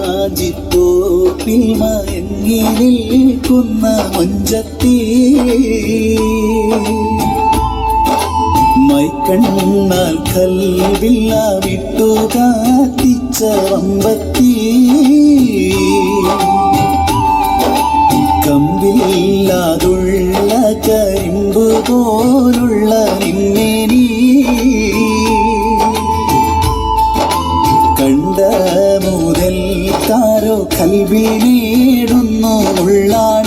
മൈലാജിത്തോപ്പിൽ മയങ്ങി നിൽക്കുന്ന മഞ്ചത്തി? മൈക്കണ്ണാൽ കൽവില്ല വിട്ടു കാത്തിച്ച വമ്പത്തി. കമ്പില്ലാതുള്ള കരിമ്പ് 来。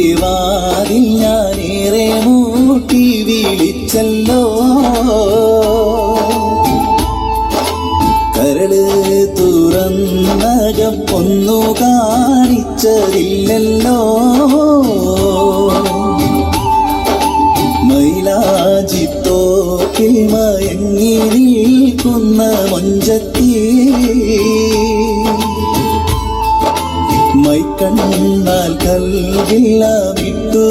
വാതിൽ ഞാനേറെ മൂട്ടി വിളിച്ചല്ലോ. കരൾ തുറന്നകം ഒന്നു കാണിച്ചതില്ലല്ലോ. മൈലാജിത്തോക്കിൽ മയങ്ങി നിൽക്കുന്ന മൊഞ്ചത്തി. മൈക്കണ്ണാൽ കൽവില്ല വിട്ടു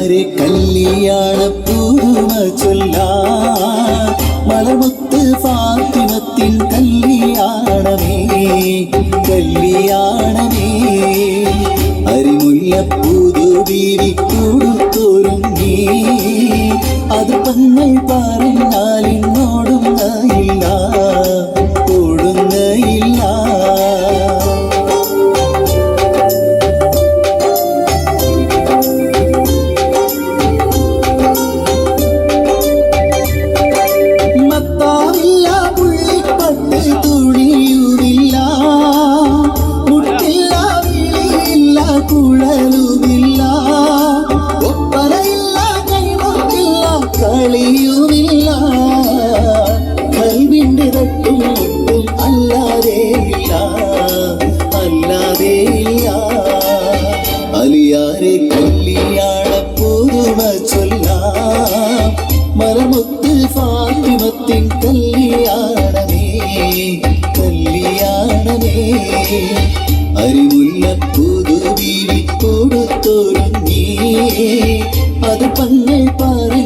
மாறே கல்யாண பூர்வ சொல்லா. மலமுத்து பாத்திமத்தின் கல்யாணமே கல்யாணமே அறிமுள்ள புது வீதி கூடு தோறும் நீ. அது பண்ணை பாரு കല്യാണമേ അരിമുല്ല പുതുവീവി കൊടുത്തൊരുങ്ങി അത് പങ്ങൾ പറഞ്ഞാൽ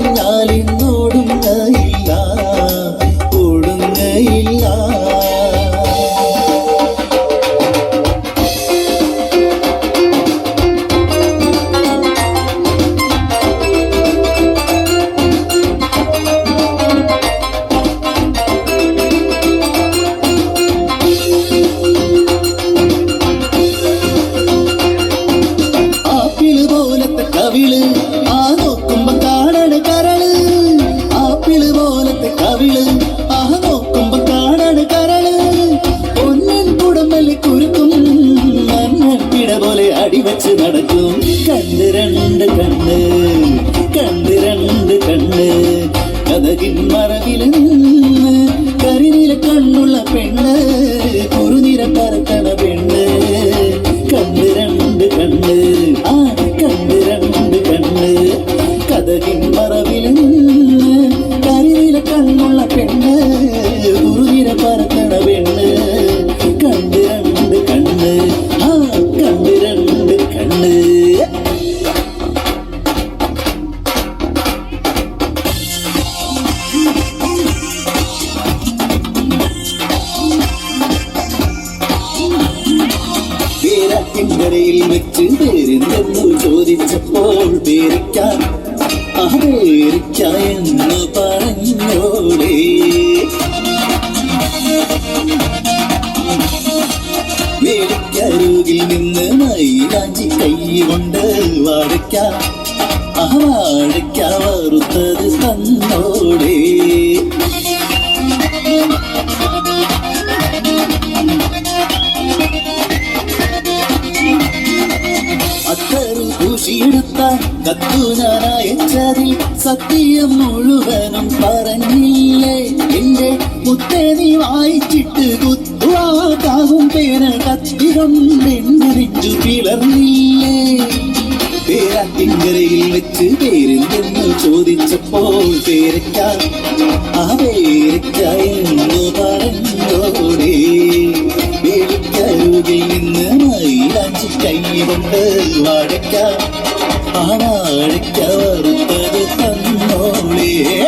പേരക്കിൻകരയിൽ വെച്ച് പേരെന്തെന്നു ചോദിച്ചപ്പോൾ പേരിക്കാൻ ആ എന്ന് പറഞ്ഞോളേ. വേടിക്കരുകിൽ നിന്ന് മൈലാഞ്ചി കൈ കൊണ്ട് വാഴയ്ക്ക. ആ വാഴയ്ക്ക വറുത്തത് തന്നോടേ പൂശിയെടുത്ത കത്തു സത്യം മുഴുവനും പറഞ്ഞില്ലേ? എന്റെ മുത്തേ നീ വായിച്ചിട്ട് കുത്തുവാതാവും പേന കത്തിരം കൊണ്ടെണ്ണു പിളർന്നില്ലേ? പേരാറ്റിങ്കരയിൽ വെച്ച് പേരിൽ നിന്ന് ചോദിച്ചപ്പോൾ പേരക്ക ആ പേരക്ക എന്നു പറഞ്ഞോടേ. കൈകൊണ്ട് വാഴയ്ക്ക ആ വാഴയ്ക്ക വറുത്തത് തന്നോളിയേ